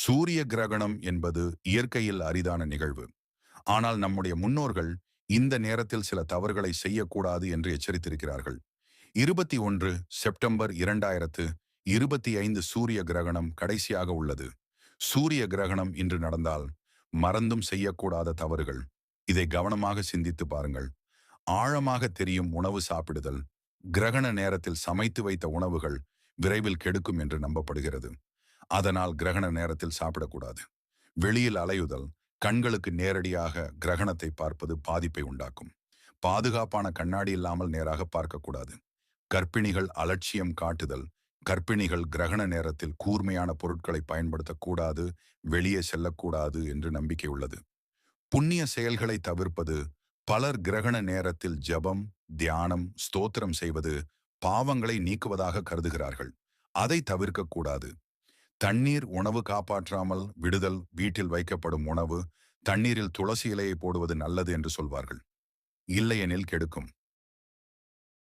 சூரிய கிரகணம் என்பது இயற்கையில் அரிதான நிகழ்வு. ஆனால் நம்முடைய முன்னோர்கள் இந்த நேரத்தில் சில தவறுகளை செய்யக்கூடாது என்று எச்சரித்திருக்கிறார்கள். இருபத்தி ஒன்று செப்டம்பர் இரண்டாயிரத்து இருபத்தி ஐந்து சூரிய கிரகணம் கடைசியாக உள்ளது. சூரிய கிரகணம் இன்று நடந்தால் மறந்தும் செய்யக்கூடாத தவறுகள். இதை கவனமாக சிந்தித்து பாருங்கள். ஆழமாக தெரியும் உணவு சாப்பிடுதல் கிரகண நேரத்தில் சமைத்து வைத்த உணவுகள் விரைவில் கெடுக்கும் என்று நம்பப்படுகிறது. அதனால் கிரகண நேரத்தில் சாப்பிடக்கூடாது. வெளியில் அலையுதல் கண்களுக்கு நேரடியாக கிரகணத்தை பார்ப்பது பாதிப்பை உண்டாக்கும். பாதுகாப்பான கண்ணாடி இல்லாமல் நேராக பார்க்கக்கூடாது. கர்ப்பிணிகள் அலட்சியம் காட்டுதல் கர்ப்பிணிகள் கிரகண நேரத்தில் கூர்மையான பொருட்களை பயன்படுத்தக்கூடாது வெளியே செல்லக்கூடாது என்று நம்பிக்கை உள்ளது. புண்ணிய செயல்களை தவிர்ப்பது பலர் கிரகண நேரத்தில் ஜபம் தியானம் ஸ்தோத்திரம் செய்வது பாவங்களை நீக்குவதாக கருதுகிறார்கள். அதை தவிர்க்கக்கூடாது. தண்ணீர் உணவு காப்பாற்றாமல் விடுதல் வீட்டில் வைக்கப்படும் உணவு தண்ணீரில் துளசி இலையை போடுவது நல்லது என்று சொல்வார்கள். இல்லையெனில் கெடுக்கும்.